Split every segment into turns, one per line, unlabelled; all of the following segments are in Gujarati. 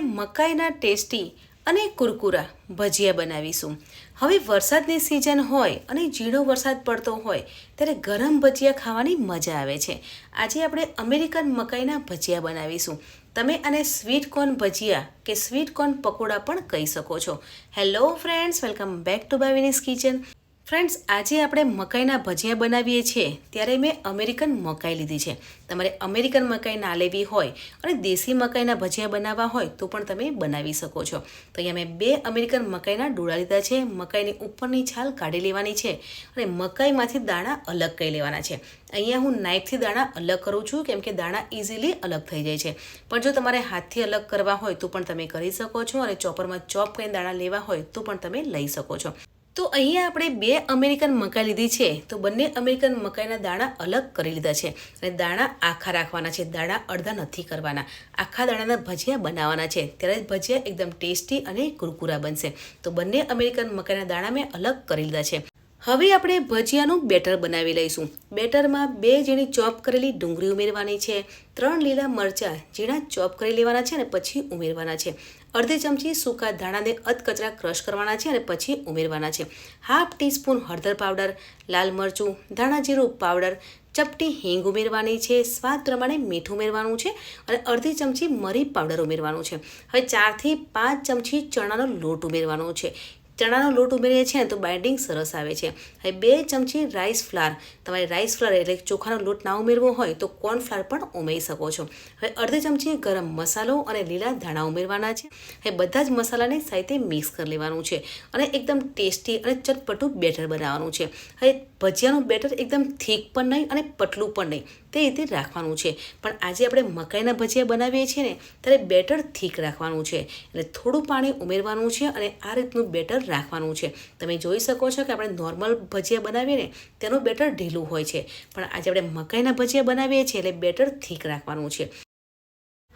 મકાઈના ટેસ્ટી અને કુરકુરા ભજીયા બનાવીશું. હવે વરસાદની સિઝન હોય અને ઝીણો વરસાદ પડતો હોય, ત્યારે ગરમ ભજીયા ખાવાની મજા આવે છે. આજે આપણે અમેરિકન મકાઈના ભજીયા બનાવીશું. તમે આને સ્વીટ કોર્ન ભજીયા કે સ્વીટ કોર્ન પકોડા પણ કહી શકો છો. Hello friends welcome back to Bhavini's kitchen friends, આજે આપણે મકાઈના ભજીયા બનાવીએ છીએ. ત્યારે મેં અમેરિકન મકાઈ લીધી છે. તમારે અમેરિકન મકાઈ ના લેવી હોય અને દેશી મકાઈના ભજીયા બનાવવા હોય તો પણ તમે બનાવી શકો છો. તો અહીંયા મેં બે અમેરિકન મકાઈના ડોળા લીધા છે. મકાઈની ઉપરની છાલ કાઢી લેવાની છે અને મકાઈમાંથી દાણા અલગ કરી લેવાના છે. અહીંયા હું નાઇફથી દાણા અલગ કરું છું, કેમ કે દાણા ઇઝીલી અલગ થઈ જાય છે. પણ જો તમારે હાથથી અલગ કરવા હોય તો પણ તમે કરી શકો છો અને ચોપરમાં ચોપ કરીને દાણા લેવા હોય તો પણ તમે લઈ શકો છો. તો અહીંયા આપણે બે અમેરિકન મકાઈ લીધી છે. તો બંને અમેરિકન મકાઈના દાણા અલગ કરી લીધા છે અને દાણા આખા રાખવાના છે. દાણા અડધા નથી કરવાના. આખા દાણાના ભજીયા બનાવવાના છે. ત્યારે ભજીયા એકદમ ટેસ્ટી અને કુરકુરા બનશે. તો બંને અમેરિકન મકાઈના દાણા મેં અલગ કરી લીધા છે. હવે આપણે ભજીયાનું બેટર બનાવી લઈશું. બેટરમાં બે ઝીણી ચોપ કરેલી ડુંગળી ઉમેરવાની છે, ત્રણ લીલા મરચાં ઝીણા ચોપ કરી લેવાના છે અને પછી ઉમેરવાના છે. અડધી ચમચી સૂકા ધાણાને અધકચરા ક્રશ કરવાના છે અને પછી ઉમેરવાના છે. હાફ ટીસ્પૂન હળદર પાવડર, લાલ મરચું, ધાણા જીરું પાવડર, ચપટી હિંગ ઉમેરવાની છે, સ્વાદ પ્રમાણે મીઠું ઉમેરવાનું છે અને અડધી ચમચી મરી પાવડર ઉમેરવાનું છે. હવે ચારથી પાંચ ચમચી ચણાનો લોટ ઉમેરવાનો છે. ચણાનો લોટ ઉમેરીએ છીએ તો બાઇન્ડિંગ સરસ આવે છે. હવે બે ચમચી રાઈસ ફ્લાર તમારે રાઈસ ફ્લાર એટલે ચોખાનો લોટ ના ઉમેરવો હોય તો કોર્ન ફ્લાર પણ ઉમેરી શકો છો. હવે અડધી ચમચી ગરમ મસાલો અને લીલા ધાણા ઉમેરવાના છે. હવે બધા જ મસાલાને સાથે મિક્સ કરી લેવાનું છે અને એકદમ ટેસ્ટી અને ચટપટું બેટર બનાવવાનું છે. હવે ભજીયાનું બેટર એકદમ થીક પણ નહીં અને પતલું પણ નહીં. તે રીતે રાખવાનું છે. પણ આજે આપણે મકાઈના ભજીયા બનાવીએ છીએ ને, ત્યારે બેટર થીક રાખવાનું છે. એટલે થોડું પાણી ઉમેરવાનું છે અને આ રીતનું બેટર રાખવાનું છે. તમે જોઈ શકો છો કે આપણે નોર્મલ ભજીયા બનાવીએ ને, તેનું બેટર ઢીલું હોય છે. પણ આજે આપણે મકાઈના ભજીયા બનાવીએ છીએ એટલે બેટર થીક રાખવાનું છે.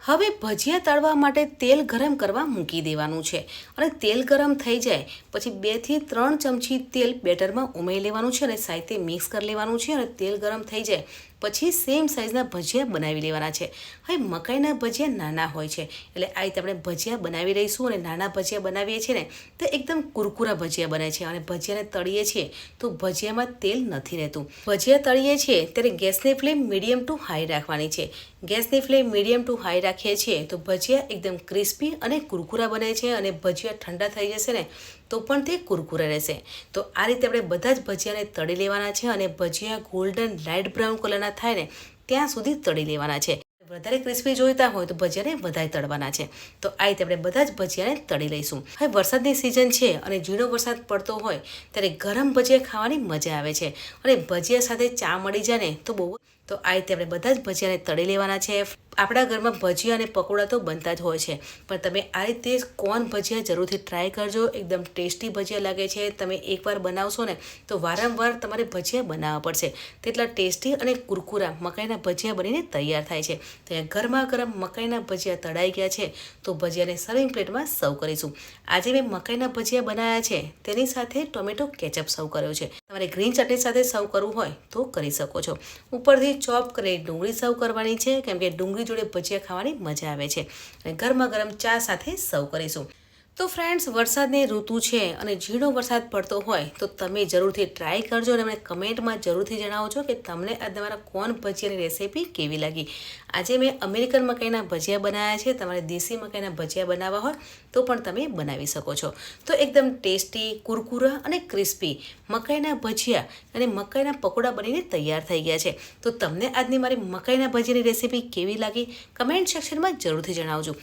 હવે ભજીયા તળવા માટે તેલ ગરમ કરવા મૂકી દેવાનું છે. અને તેલ ગરમ થઈ જાય, પછી બેથી ત્રણ ચમચી તેલ બેટરમાં ઉમેરી લેવાનું છે અને સાહિત્ય મિક્સ કરી લેવાનું છે અને તેલ ગરમ થઈ જાય. પછી સેમ સાઇઝના ભજીયા બનાવી લેવાના છે. હવે મકાઈના ભજીયા નાના હોય છે. એટલે આ રીતે આપણે ભજીયા બનાવી રહીશું અને નાના ભજીયા બનાવીએ છીએ ને, તો એકદમ કુરકુરા ભજીયા બને છે અને ભજીયાને તળીએ છીએ તો ભજીયામાં તેલ નથી રહેતું. ભજીયા તળીએ છીએ ત્યારે ગેસની ફ્લેમ મીડિયમ ટુ હાઈ રાખવાની છે. ગેસની ફ્લેમ મીડિયમ ટુ હાઈ રાખીએ છીએ તો ભજીયા એકદમ ક્રિસ્પી અને કુરકુરા બને છે અને ભજીયા ઠંડા થઈ જશે ને તો પણ તે કુરકુરે રહેશે. તો આ રીતે આપણે બધા જ ભજીયાને તળી લેવાના છે અને ભજીયા ગોલ્ડન લાઇટ બ્રાઉન કલરના થાય ને ત્યાં સુધી તળી લેવાના છે. વધારે ક્રિસ્પી જોઈતા હોય તો ભજીયાને વધારે તળવાના છે. તો આ રીતે આપણે બધા જ ભજીયાને તળી લઈશું. હવે વરસાદની સિઝન છે અને ઝીણો વરસાદ પડતો હોય ત્યારે ગરમ ભજીયા ખાવાની મજા આવે છે. અને ભજીયા સાથે ચા મળી જાય ને તો બહુ તો આ રીતે આપણે બધા જ ભજીયાને તળી લેવાના છે. આપણા ઘરમાં ભજીયા અને પકોડા તો બનતા જ હોય છે. પણ તમે આ રીતે કોર્ન ભજીયા જરૂરથી ટ્રાય કરજો. એકદમ ટેસ્ટી ભજીયા લાગે છે. તમે એકવાર બનાવશો ને તો વારંવાર તમારે ભજીયા બનાવવા પડશે. તેટલા ટેસ્ટી અને કુરકુરા મકાઈના ભજીયા બનીને તૈયાર થાય છે. તો અહીંયા ગરમા ગરમ મકાઈના ભજીયા તળાઈ ગયા છે. તો ભજીયાને સર્વિંગ પ્લેટમાં સર્વ કરીશું. આજે મેં મકાઈના ભજીયા બનાવ્યા છે. તેની સાથે ટોમેટો કેચઅપ સર્વ કર્યો છે. તમારે ગ્રીન ચટણી સાથે સર્વ કરવું હોય તો કરી શકો છો. ઉપરથી ચોપ કરી ડુંગળી સર્વ કરવાની છે. કેમ કે ડુંગળી જોડે ભજીયા ખાવાની મજા આવે છે. અને ગરમા ગરમ ચા સાથે સર્વ કરીશું. તો ફ્રેન્ડ્સ વરસાદની ઋતુ છે અને ઝીણો વરસાદ પડતો હોય તો તમે જરૂરથી ટ્રાય કરજો અને મને કમેન્ટમાં જરૂરથી જણાવજો કે તમને આ તમારા કોન ભજીયાની રેસીપી કેવી લાગી. આજે મેં અમેરિકન મકાઈના ભજીયા બનાવ્યા છે, તમારે દેશી મકાઈના ભજીયા બનાવવા હોય તો પણ તમે બનાવી શકો છો. તો એકદમ ટેસ્ટી, કુરકુરા અને ક્રિસ્પી મકાઈના ભજીયા અને મકાઈના પકોડા બનીને તૈયાર થઈ ગયા છે. તો તમને આજની મારી મકાઈના ભજીયાની રેસીપી કેવી લાગી? કમેન્ટ સેક્શનમાં જરૂરથી જણાવજો.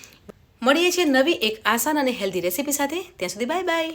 મળીએ છીએ નવી એક આસાન અને હેલ્ધી રેસીપી સાથે. ત્યાં સુધી બાય બાય.